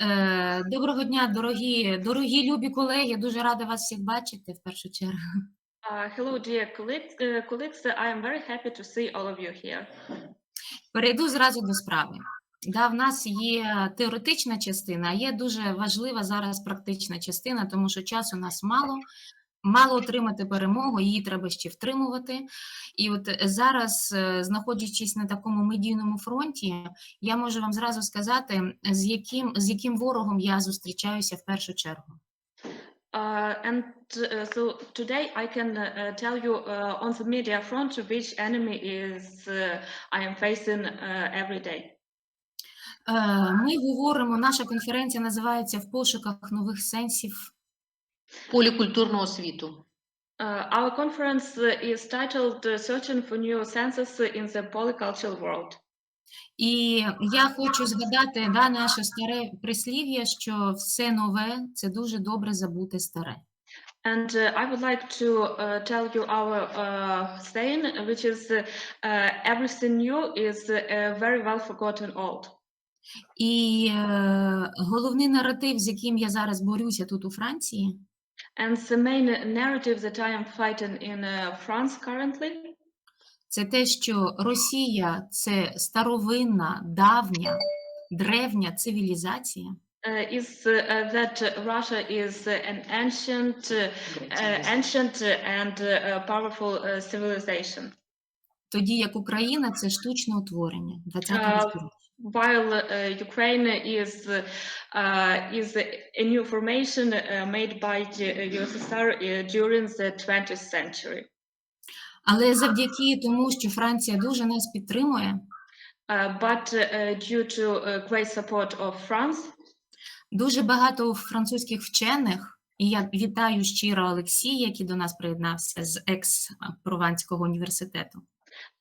Е, Доброго дня, дорогі, дорогі любі колеги. Дуже рада вас всіх бачити в першу чергу. Uh, hello, dear colleagues. Uh, colleagues, I am very happy to see all of you here. Перейду зразу до справи. Да, в нас є теоретична частина, а є дуже важлива зараз практична частина, тому що часу у нас мало. Мало отримати перемогу, її треба ще втримувати. І от зараз, е, знаходячись на такому медійному фронті, я можу вам зразу сказати, з яким, з яким ворогом я зустрічаюся в першу чергу. Uh, and uh, so today I can uh, tell you uh, on the media front which enemy is uh, I am facing uh, every day. Е, Ми говоримо, наша конференція називається В пошуках нових сенсів. Полікультурного світу. Uh, our conference uh, is titled uh, Searching for New Senses in the Polycultural World. І я хочу згадати да, наше старе прислів'я, що все нове це дуже добре забути старе. And uh, I would like to uh, tell you our uh, saying, which is uh, uh, everything new is uh, very well forgotten old. І е, головний наратив, з яким я зараз борюся тут у Франції, And the main narrative that I am fighting in uh, France currently це те, що Росія це старовинна, давня, древня цивілізація, uh, is uh, that Russia is uh, an ancient, uh, uh, ancient and uh, powerful uh, civilization, тоді як Україна це штучне утворення 20 А, століття. While uh, Ukraine is uh, is a new formation uh, made by the USSR uh, during the 20th century. Але завдяки тому, що Франція дуже нас підтримує, Uh, but uh, due to uh, great support of France, дуже багато французьких вчених, і я вітаю щиро Олексія, який до нас приєднався з екс-Прованського університету.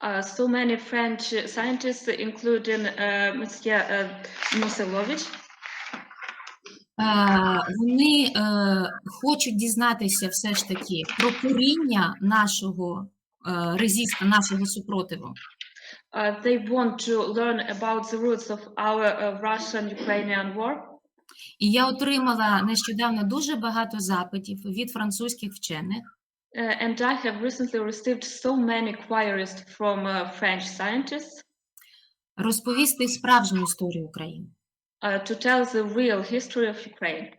Uh, so many French scientists, including uh, Monsieur uh, Muselovich, Вони е, хочуть дізнатися все ж таки про коріння нашого е, резиста, нашого супротиву. Uh, they want to learn about the roots of our uh, Russian-Ukrainian war. І я отримала нещодавно дуже багато запитів від французьких вчених Uh, and I have recently received so many queries from uh, French scientists розповісти справжню історію України uh, to tell the real history of Ukraine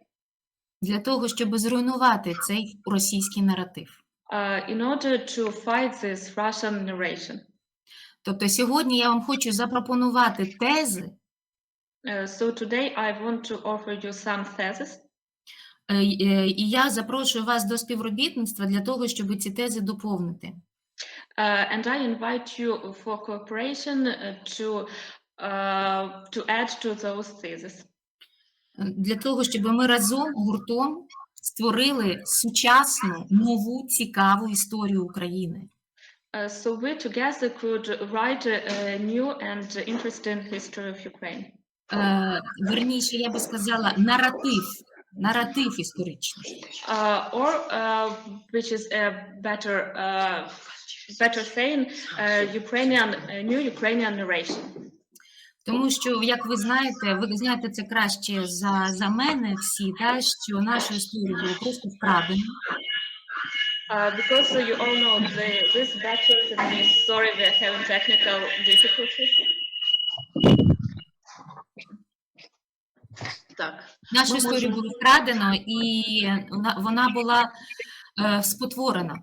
для того, щоб зруйнувати цей російський наратив. uh, in order to fight this Russian narration. Тобто сьогодні я вам хочу запропонувати тези, Uh, so today I want to offer you some theses, е, й- е, І я запрошую вас до співробітництва для того, щоб ці тези доповнити. uh, and I invite you for cooperation uh, to uh, to add to those theses. Е, Для того, щоб ми разом гуртом створили сучасну, нову, цікаву історію України. Uh, so we together could write a, new and interesting history of Ukraine. Е, Верніше, я би сказала, наратив, наратив історичний. uh, or uh, which is a better uh, better saying uh, Ukrainian uh, new Ukrainian narration. Тому що, як ви знаєте, ви знаєте це краще за, за мене всі, та, що нашу історію було просто вкрадено. Uh, because uh, you all know the, this battle and me sorry we're having technical difficulties. Так, Нашу історію можемо- було вкрадено, і вона, вона була е, спотворена.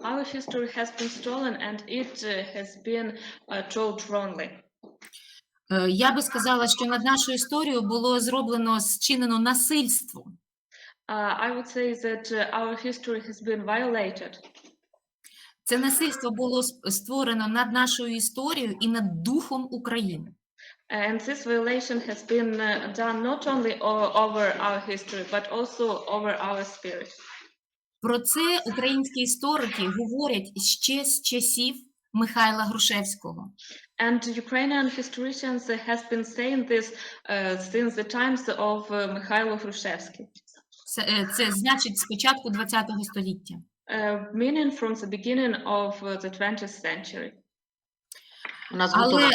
Our history has been stolen and it uh, has been uh, told wrongly. Е, Я би сказала, що над нашою історією було зроблено зчинено насильство. Uh, I would say that our history has been violated. Це насильство було створено над нашою історією і над духом України. And this violation has been uh, done not only o- over our history, but also over our spirit. Про це українські історики говорять ще з часів Михайла Грушевського. And Ukrainian historians uh, has been saying this uh, since the times of uh, Mikhailo Hrushevsky, Це, е, це значить з початку ХХ століття. uh, meaning from the beginning of uh, the 20th century. У нас Але,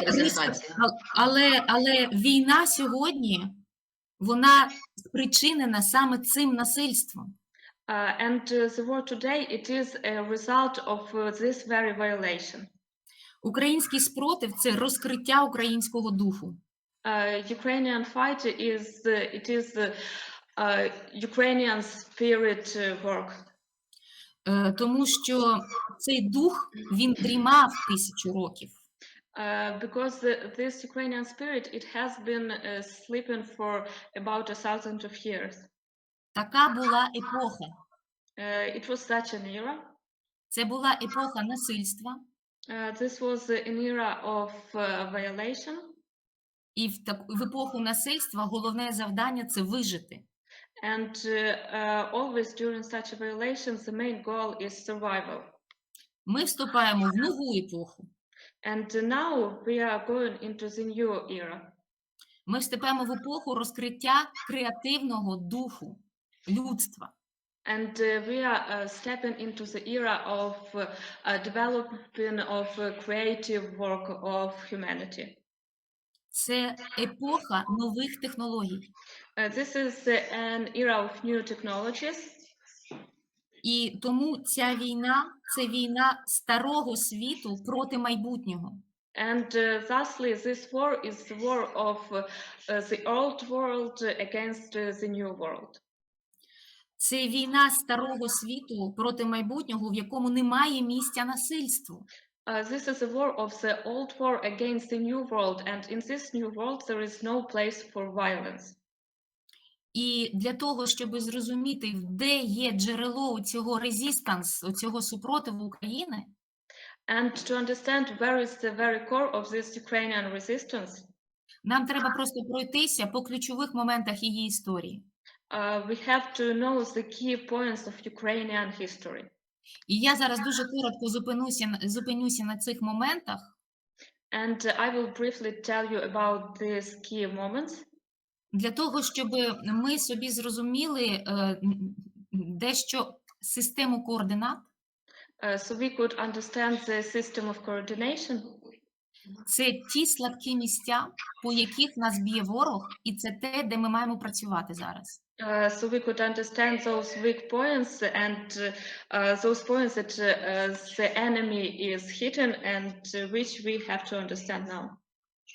але, але війна сьогодні вона спричинена саме цим насильством. Uh, and uh, the war today, it is a result of uh, this very violation. Український спротив це розкриття українського духу. Uh, Ukrainian fight is uh, it is uh, uh, Ukrainian spirit uh, work Е, Тому що цей дух він дрімав тисячу років. uh, because the, this Ukrainian spirit it has been uh, sleeping for about a thousand of years. Така була епоха. Uh, it was such an era. Це була епоха насильства, Uh, this was an era of uh, violation, і в так в епоху насильства головне завдання це вижити. and uh, uh, always during such violations, the main goal is survival. Ми вступаємо в нову епоху. And now we are going into the new era. Ми вступаємо в епоху розкриття креативного духу людства. And uh, we are uh, stepping into the era of uh, uh, developing of uh, creative work of humanity. Це епоха нових технологій. Uh, this is uh, an era of new technologies, І тому ця війна це війна старого світу проти майбутнього. and uh, thusly this war is the war of uh, uh, the old world against uh, the new world. Це війна старого світу проти майбутнього, в якому немає місця насильству. Uh, this is a war of the old war against the new world, and in this new world there is no place for violence. І для того, щоб зрозуміти, де є джерело цього резистанс, цього супротиву України, And to understand where is the very core of this Ukrainian resistance, нам треба просто пройтися по ключових моментах її історії. uh, we have to know the key points of Ukrainian history. І я зараз дуже коротко зупинуся, на- зупинюся на цих моментах And I will briefly tell you about these key moments для того, щоб ми собі зрозуміли е, дещо систему координат. uh, so we could understand the system of coordination. Це ті слабкі місця, по яких нас б'є ворог, і це те, де ми маємо працювати зараз. Uh, so we could understand those weak points and uh, uh, those points that uh, uh, the enemy is hitting and uh, which we have to understand now.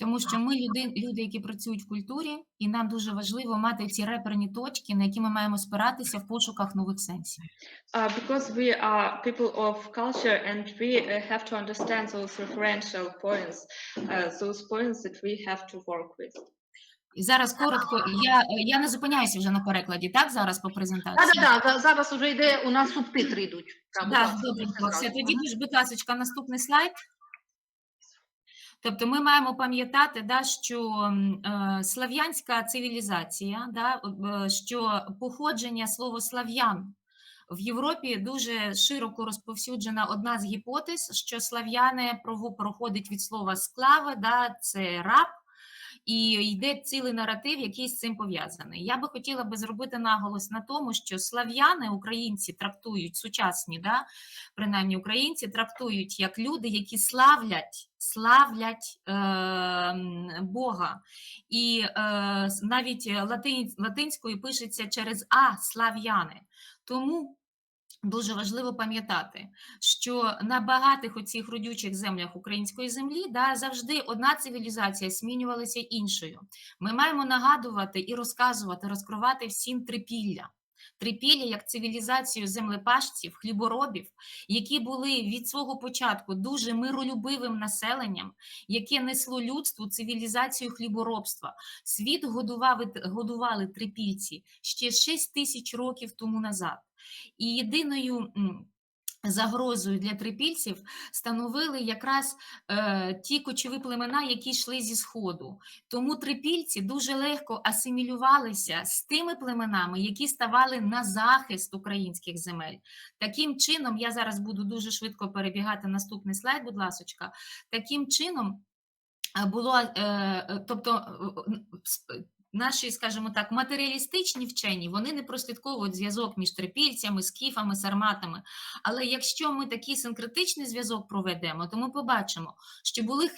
Тому що ми люди, люди, які працюють в культурі, і нам дуже важливо мати ці реперні точки, на які ми маємо спиратися в пошуках нових сенсів. Uh, because we are people of culture and we uh, have to understand those referential points, uh, those points that we have to work with. І зараз коротко, я, я не зупиняюся вже на перекладі, так, зараз по презентації? Так, так, зараз уже йде, у нас субтитри йдуть. Так, ласка, добре, все. Тоді, будь ласка, наступний слайд. Тобто ми маємо пам'ятати, да, що е, слав'янська цивілізація, да, е, що походження слово слав'ян в Європі дуже широко розповсюджена одна з гіпотез, що слав'яни проходить від слова склави, да, це раб, і йде цілий наратив, який з цим пов'язаний. Я би хотіла би зробити наголос на тому, що слав'яни, українці трактують сучасні, да, принаймні українці трактують як люди, які славлять, славлять е, Бога. І е, навіть латин, латинською пишеться через А слав'яни. Тому дуже важливо пам'ятати, що на багатих оцих родючих землях української землі да, завжди одна цивілізація змінювалася іншою. Ми маємо нагадувати і розказувати, розкривати всім трипілля. Трипілля як цивілізацію землепашців, хліборобів, які були від свого початку дуже миролюбивим населенням, яке несло людству цивілізацію хліборобства. Світ годував, годували трипільці ще 6 тисяч років тому назад. І єдиною загрозою для трипільців становили якраз е, ті кочові племена, які йшли зі сходу. Тому трипільці дуже легко асимілювалися з тими племенами, які ставали на захист українських земель. Таким чином, я зараз буду дуже швидко перебігати наступний слайд, будь ласочка. Таким чином е, було, е, е, тобто, наші, скажімо так, матеріалістичні вчені, вони не прослідковують зв'язок між трипільцями, скіфами, сарматами. Але якщо ми такий синкретичний зв'язок проведемо, то ми побачимо, що були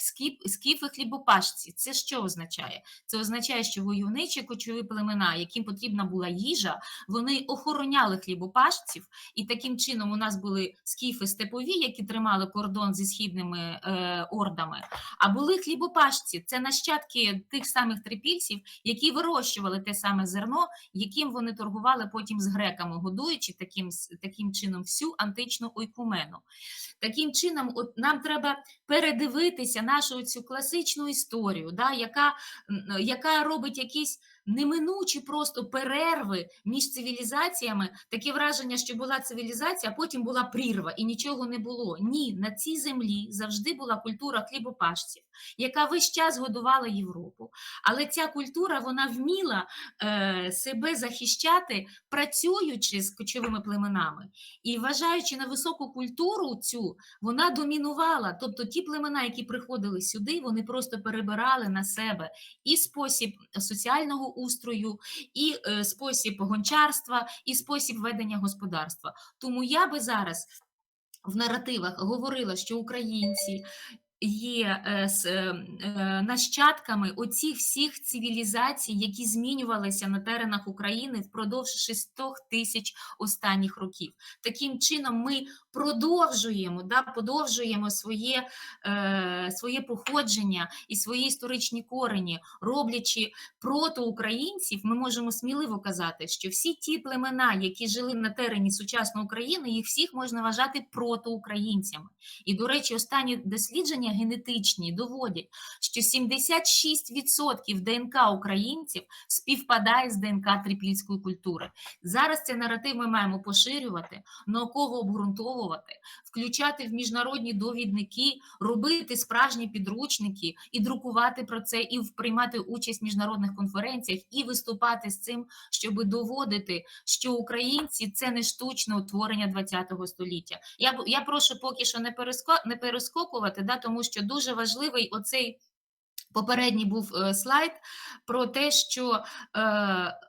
скіфи хлібопашці. Це що означає? Це означає, що войовничі кочові племена, яким потрібна була їжа, вони охороняли хлібопашців, і таким чином у нас були скіфи степові, які тримали кордон зі східними е, ордами. А були хлібопашці, це нащадки тих самих трипільців, які вирощували те саме зерно, яким вони торгували потім з греками, годуючи таким, таким чином всю античну ойкумену. Таким чином, от нам треба передивитися нашу цю класичну історію, да, яка, яка робить якісь неминучі просто перерви між цивілізаціями. Таке враження, що була цивілізація, а потім була прірва і нічого не було. Ні, на цій землі завжди була культура хлібопашців, яка весь час годувала Європу. Але ця культура вона вміла е, себе захищати, працюючи з кочовими племенами. І вважаючи на високу культуру цю, вона домінувала. Тобто ті племена, які приходили сюди, вони просто перебирали на себе і спосіб соціального устрою, і е, спосіб гончарства, і спосіб ведення господарства. Тому я би зараз в наративах говорила, що українці. Є е, е, нащадками оцих всіх цивілізацій, які змінювалися на теренах України впродовж 600 тисяч останніх років. Таким чином, ми продовжуємо, да, подовжуємо своє, е, своє походження і свої історичні корені, роблячи проти українців, ми можемо сміливо казати, що всі ті племена, які жили на терені сучасної України, їх всіх можна вважати протиукраїнцями. І, до речі, останні дослідження генетичні доводять, що 76% ДНК українців співпадає з ДНК трипільської культури. Зараз цей наратив ми маємо поширювати, науково обґрунтовувати, включати в міжнародні довідники, робити справжні підручники і друкувати про це, і приймати участь в міжнародних конференціях, і виступати з цим, щоб доводити, що українці це не штучне утворення ХХ століття. Я я прошу поки що не переско не перескокувати, да, тому що дуже важливий оцей. Попередній був е, слайд про те, що е,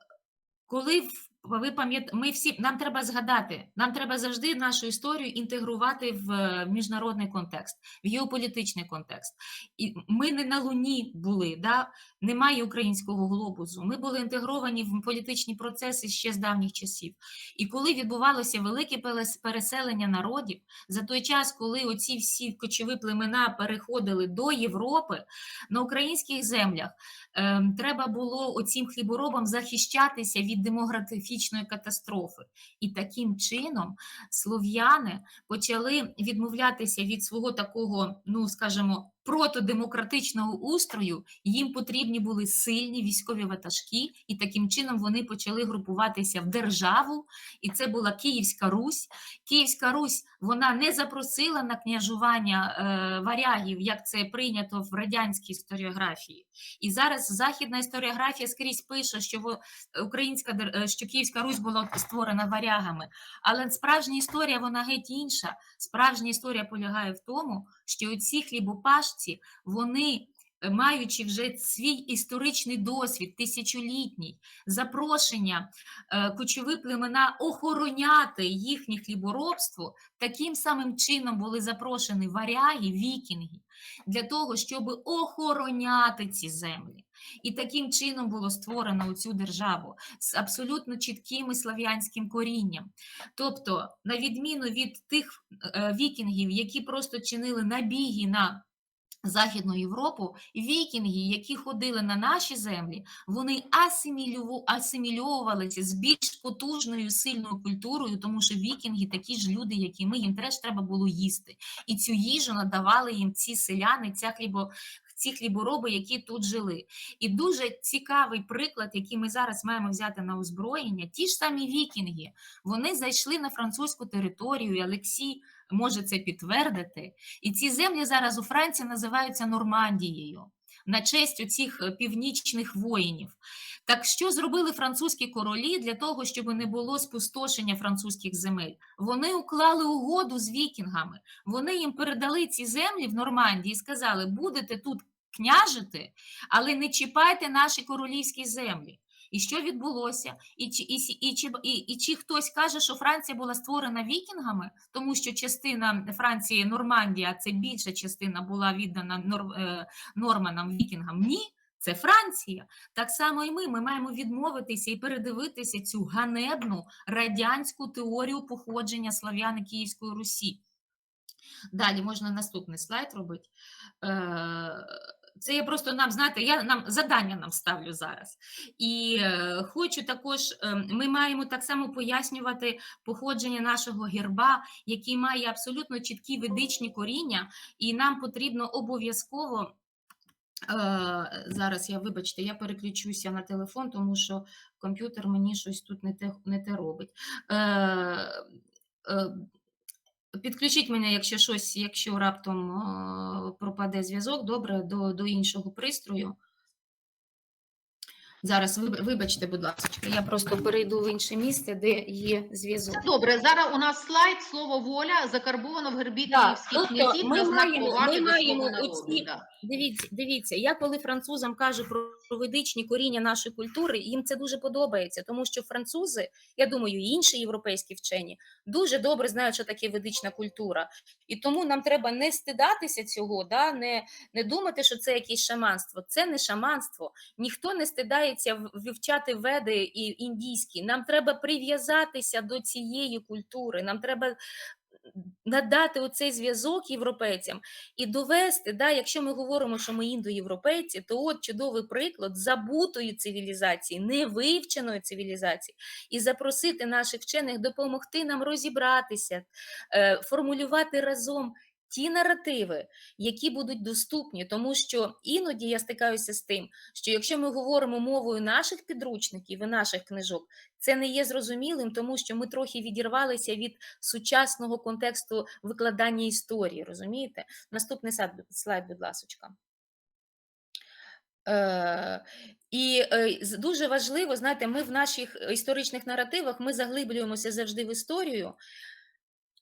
коли ви пам'ят... ми всі нам треба згадати, нам треба завжди нашу історію інтегрувати в е, міжнародний контекст, в геополітичний контекст. І ми не на Луні були, да? немає українського глобусу. Ми були інтегровані в політичні процеси ще з давніх часів. І коли відбувалося велике переселення народів, за той час, коли оці всі кочові племена переходили до Європи, на українських землях ем, треба було оцім хліборобам захищатися від демографічної катастрофи. І таким чином слов'яни почали відмовлятися від свого такого, ну скажімо, протодемократичного устрою. Їм потрібні були сильні військові ватажки, і таким чином вони почали групуватися в державу. І це була Київська Русь. Київська Русь вона не запросила на княжування е, варягів, як це прийнято в радянській історіографії. І зараз західна історіографія скрізь пише, що українська е, що Київська Русь була створена варягами. Але справжня історія вона геть інша. Справжня історія полягає в тому, що ці хлібопашці, вони. е, Маючи вже свій історичний досвід, тисячолітній, запрошення е, кочові племена охороняти їхнє хліборобство, таким самим чином були запрошені варяги, вікінги, для того, щоб охороняти ці землі. І таким чином було створено цю державу з абсолютно чітким і слав'янським корінням. Тобто, на відміну від тих е, вікінгів, які просто чинили набіги на Західну Європу, вікінги, які ходили на наші землі, вони асимільовувалися з більш потужною сильною культурою, тому що вікінги такі ж люди, як і ми, їм теж треба було їсти. І цю їжу надавали їм ці селяни, ця хлібо, ці хлібороби, які тут жили. І дуже цікавий приклад, який ми зараз маємо взяти на озброєння, ті ж самі вікінги, вони зайшли на французьку територію, і Олексій може це підтвердити. І ці землі зараз у Франції називаються Нормандією на честь оцих е, північних воїнів. Так що зробили французькі королі для того, щоб не було спустошення французьких земель? Вони уклали угоду з вікінгами. Вони їм передали ці землі в Нормандії і сказали: будете тут княжити, але не чіпайте наші королівські землі. І що відбулося? І і, і, чи, і, і чи хтось каже, що Франція була створена вікінгами, тому що частина Франції Нормандія, це більша частина була віддана нор, е, норманам вікінгам? Ні, це Франція. Так само і ми. Ми маємо відмовитися і передивитися цю ганебну радянську теорію походження слав'яни Київської Русі. Далі можна наступний слайд робити. Це я просто нам, знаєте, я нам задання нам ставлю зараз. І е, хочу також, е, ми маємо так само пояснювати походження нашого герба, який має абсолютно чіткі ведичні коріння, і нам потрібно обов'язково. Е, зараз я, вибачте, я переключуся на телефон, тому що комп'ютер мені щось тут не те, не те робить. Підключіть мене, якщо щось, якщо раптом е, пропаде зв'язок, добре, до, до іншого пристрою. Зараз, вибачте, будь ласка, я просто перейду в інше місце, де є зв'язок. Добре. Зараз у нас слайд слово воля закарбовано в гербі Так, київських тобто князів ми маємо- ми маємо оці- да. Дивіться, дивіться, я коли французам кажу про ведичні коріння нашої культури, їм це дуже подобається, тому що французи, я думаю, інші європейські вчені дуже добре знають, що таке ведична культура. І тому нам треба не стидатися цього, да? не, не думати, що це якесь шаманство. Це не шаманство. Ніхто не стидається вивчати веди і індійські. Нам треба прив'язатися до цієї культури. Нам треба надати оцей зв'язок європейцям і довести, да, якщо ми говоримо, що ми індоєвропейці, то от чудовий приклад забутої цивілізації, невивченої цивілізації, і запросити наших вчених допомогти нам розібратися, е, формулювати разом. Ті наративи, які будуть доступні, тому що іноді я стикаюся з тим, що якщо ми говоримо мовою наших підручників і наших книжок, це не є зрозумілим, тому що ми трохи відірвалися від сучасного контексту викладання історії. Розумієте? Наступний слайд, будь ласочка. Е, і е, дуже важливо, знаєте, ми в наших історичних наративах ми заглиблюємося завжди в історію.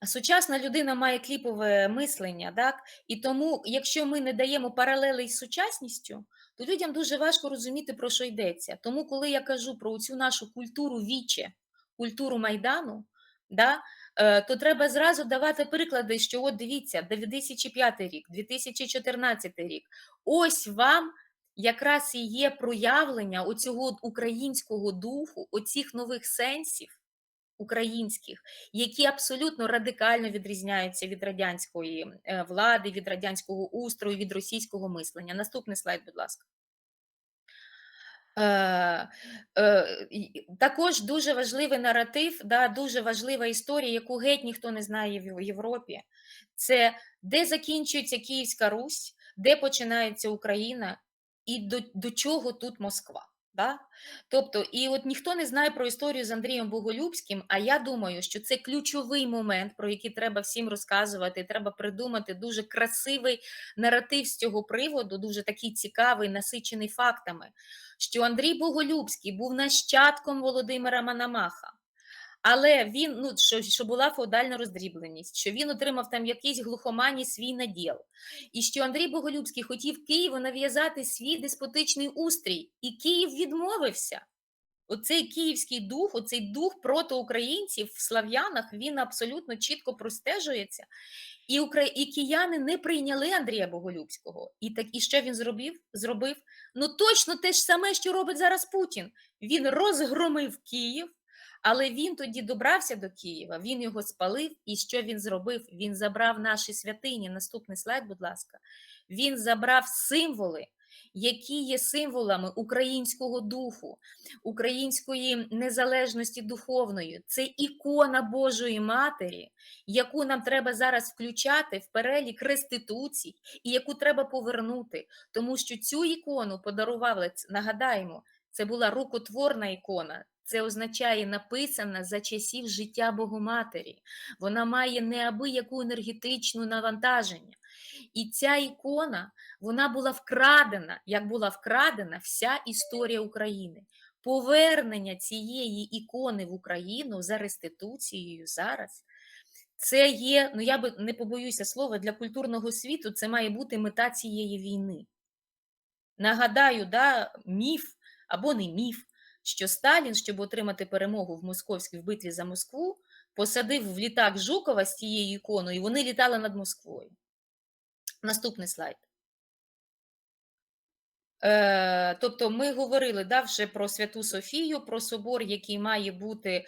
Сучасна людина має кліпове мислення, так? І тому, якщо ми не даємо паралели із сучасністю, то людям дуже важко розуміти, про що йдеться. Тому, коли я кажу про цю нашу культуру віче, культуру Майдану, да, е, то треба зразу давати приклади, що от дивіться, 2005 рік, 2014 рік, ось вам якраз і є проявлення оцього українського духу, оцих нових сенсів українських, які абсолютно радикально відрізняються від радянської е, влади, від радянського устрою, від російського мислення. Наступний слайд, будь ласка. Е, е, Також дуже важливий наратив, да, дуже важлива історія, яку геть ніхто не знає в Європі. Це де закінчується Київська Русь, де починається Україна і до, до чого тут Москва. Да? Тобто, і от ніхто не знає про історію з Андрієм Боголюбським, а я думаю, що це ключовий момент, про який треба всім розказувати. Треба придумати дуже красивий наратив з цього приводу, дуже такий цікавий, насичений фактами, що Андрій Боголюбський був нащадком Володимира Мономаха. Але він, ну що, що була феодальна роздрібленість, що він отримав там якийсь глухомані свій наділ, і що Андрій Боголюбський хотів Києву нав'язати свій деспотичний устрій, і Київ відмовився. Оцей київський дух, оцей дух проти українців в слав'янах, він абсолютно чітко простежується. І, укра... і кияни не прийняли Андрія Боголюбського. І так і що він зробив? Зробив? Ну точно те ж саме, що робить зараз Путін. Він розгромив Київ, але він тоді добрався до Києва, він його спалив. І що він зробив? Він забрав наші святині. Наступний слайд, будь ласка. Він забрав символи, які є символами українського духу, української незалежності духовної. Це ікона Божої Матері, яку нам треба зараз включати в перелік реституцій і яку треба повернути, тому що цю ікону подарували, нагадаємо, це була рукотворна ікона. Це означає написана за часів життя Богоматері. Вона має неабияку енергетичну навантаження. І ця ікона вона була вкрадена, як була вкрадена вся історія України. Повернення цієї ікони в Україну за реституцією зараз. Це є, ну я би не побоюся слова, для культурного світу це має бути мета цієї війни. Нагадаю, да, міф або не міф, що Сталін, щоб отримати перемогу в московській в битві за Москву, посадив в літак Жукова з цією іконою, і вони літали над Москвою. Наступний слайд. Е, тобто ми говорили да, вже про Святу Софію, про собор, який має бути,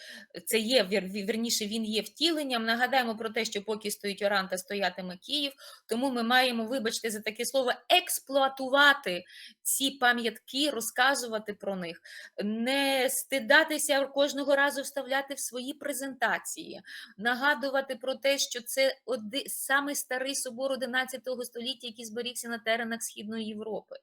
це є, вір- вірніше, він є втіленням. Нагадаємо про те, що поки стоїть Оранта, стоятиме Київ, тому ми маємо, вибачте за таке слово, експлуатувати ці пам'ятки, розказувати про них, не стидатися кожного разу вставляти в свої презентації, нагадувати про те, що це оди, самий старий собор 11 століття, який зберігся на теренах Східної Європи,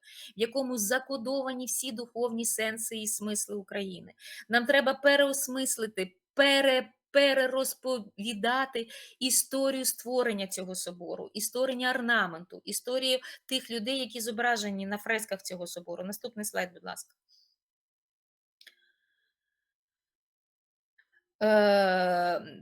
якому закодовані всі духовні сенси і смисли України. Нам треба переосмислити, пере, перерозповідати історію створення цього собору, історію орнаменту, історію тих людей, які зображені на фресках цього собору. Наступний слайд, будь ласка.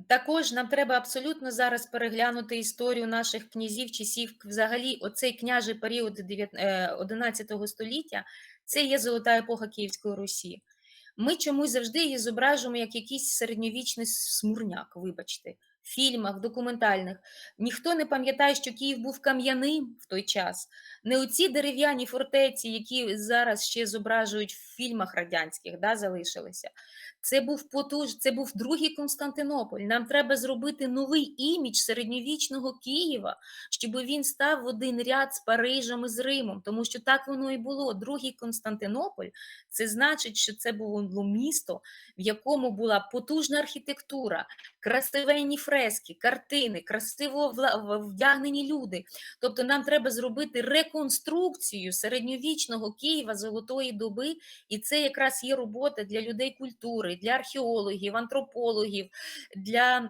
Також нам треба абсолютно зараз переглянути історію наших князів, часів, взагалі, оцей княжий період дев'ят- е, 11 століття, це є золота епоха Київської Русі. Ми чомусь завжди її зображуємо як якийсь середньовічний смурняк, вибачте, в фільмах, документальних. Ніхто не пам'ятає, що Київ був кам'яним в той час. Не оці дерев'яні фортеці, які зараз ще зображують в фільмах радянських, да, залишилися. Це був потуж, це був другий Константинополь. Нам треба зробити новий імідж середньовічного Києва, щоб він став в один ряд з Парижем і з Римом, тому що так воно і було. Другий Константинополь це значить, що це було місто, в якому була потужна архітектура, красивенні фрески, картини, красиво вдягнені люди. Тобто нам треба зробити реконструкцію середньовічного Києва золотої доби, і це якраз є робота для людей культури, для археологів, антропологів, для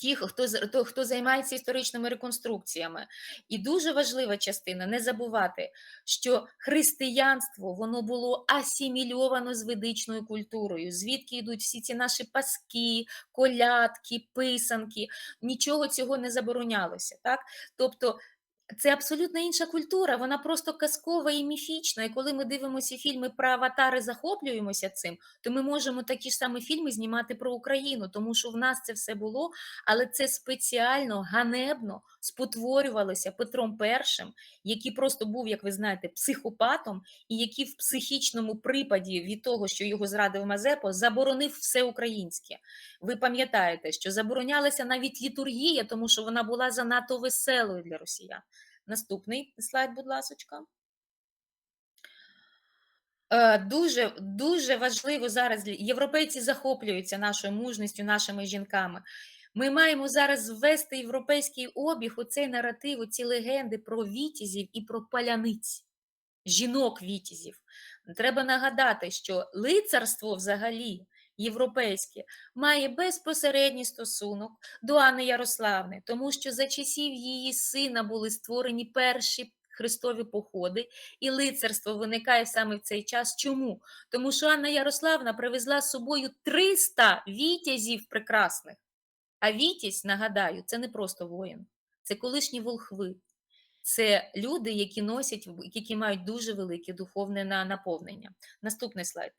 тих, хто, хто, хто займається історичними реконструкціями. І дуже важлива частина не забувати, що християнство воно було асимільовано з ведичною культурою, звідки йдуть всі ці наші паски, колядки, писанки. Нічого цього не заборонялося. Так? Тобто це абсолютно інша культура, вона просто казкова і міфічна. І коли ми дивимося фільми про аватари, захоплюємося цим, то ми можемо такі ж самі фільми знімати про Україну, тому що в нас це все було, але це спеціально ганебно спотворювалося Петром І, який просто був, як ви знаєте, психопатом, і який в психічному припаді від того, що його зрадив Мазепа, заборонив все українське. Ви пам'ятаєте, що заборонялася навіть літургія, тому що вона була занадто веселою для росіян. Наступний слайд, будь ласочка. Е, Дуже, дуже важливо зараз. Європейці захоплюються нашою мужністю, нашими жінками. Ми маємо зараз ввести європейський обіг, оцей наратив, оці легенди про вітязів і про паляниць, жінок вітязів. Треба нагадати, що лицарство взагалі європейське має безпосередній стосунок до Анни Ярославни, тому що за часів її сина були створені перші хрестові походи, і лицарство виникає саме в цей час. Чому? Тому що Анна Ярославна привезла з собою 300 вітязів прекрасних. А вітязь, нагадаю, це не просто воїн, це колишні волхви. Це люди, які носять, які мають дуже велике духовне наповнення. Наступний слайд.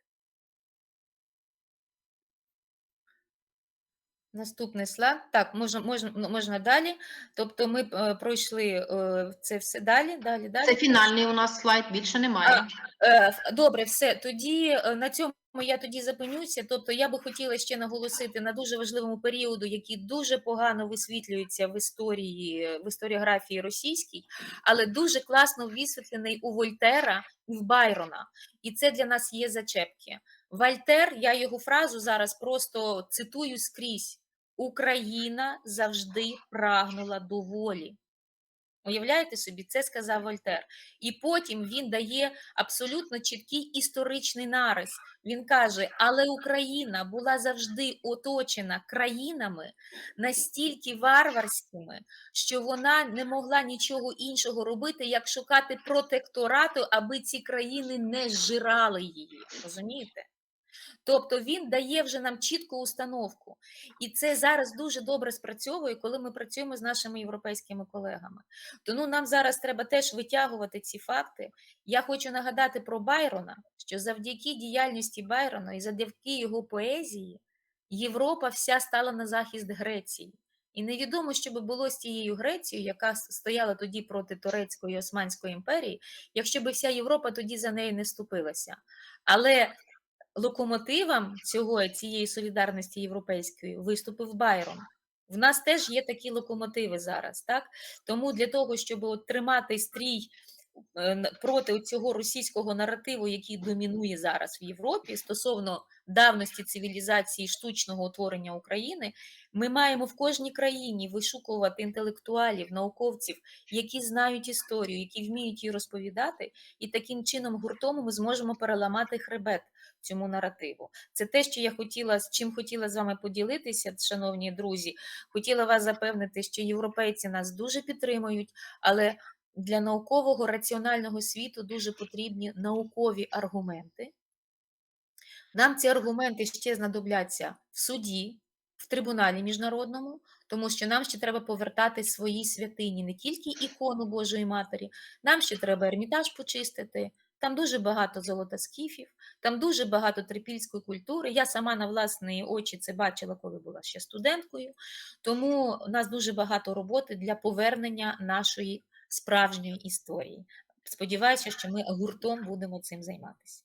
Наступний слайд. Так, можна, можна, ну, можна далі. Тобто ми е, пройшли е, це все далі, далі, далі. Це фінальний у нас слайд, більше немає. Е, Добре, все. Тоді е, на цьому я тоді зупинюся. Тобто я би хотіла ще наголосити на дуже важливому періоду, який дуже погано висвітлюється в історії, в історіографії російській, але дуже класно висвітлений у Вольтера і в Байрона. І це для нас є зачепки. Вольтер, я його фразу зараз просто цитую скрізь: Україна завжди прагнула до волі. Уявляєте собі, це сказав Вольтер. І потім він дає абсолютно чіткий історичний нарис. Він каже: але Україна була завжди оточена країнами настільки варварськими, що вона не могла нічого іншого робити, як шукати протекторату, аби ці країни не зжирали її. Розумієте? Тобто він дає вже нам чітку установку. І це зараз дуже добре спрацьовує, коли ми працюємо з нашими європейськими колегами. Тому нам зараз треба теж витягувати ці факти. Я хочу нагадати про Байрона, що завдяки діяльності Байрона і завдяки його поезії Європа вся стала на захист Греції. І невідомо, що би було з тією Грецією, яка стояла тоді проти Турецької і Османської імперії, якщо би вся Європа тоді за неї не вступилася. Але локомотивом цього цієї солідарності європейської виступив Байрон. В нас теж є такі локомотиви зараз, так? Тому для того, щоб от тримати стрій е, проти цього російського наративу, який домінує зараз в Європі стосовно давності цивілізації штучного утворення України, ми маємо в кожній країні вишукувати інтелектуалів, науковців, які знають історію, які вміють її розповідати, і таким чином гуртом ми зможемо переламати хребет цьому наративу. Це те, що я хотіла, з чим хотіла з вами поділитися, шановні друзі. Хотіла вас запевнити, що європейці нас дуже підтримують, але для наукового раціонального світу дуже потрібні наукові аргументи. Нам ці аргументи ще знадобляться в суді, в трибуналі міжнародному, тому що нам ще треба повертати свої святині, не тільки ікону Божої Матері, нам ще треба ермітаж почистити. Там дуже багато золотоскіфів, там дуже багато трипільської культури. Я сама на власні очі це бачила, коли була ще студенткою. Тому у нас дуже багато роботи для повернення нашої справжньої історії. Сподіваюся, що ми гуртом будемо цим займатися.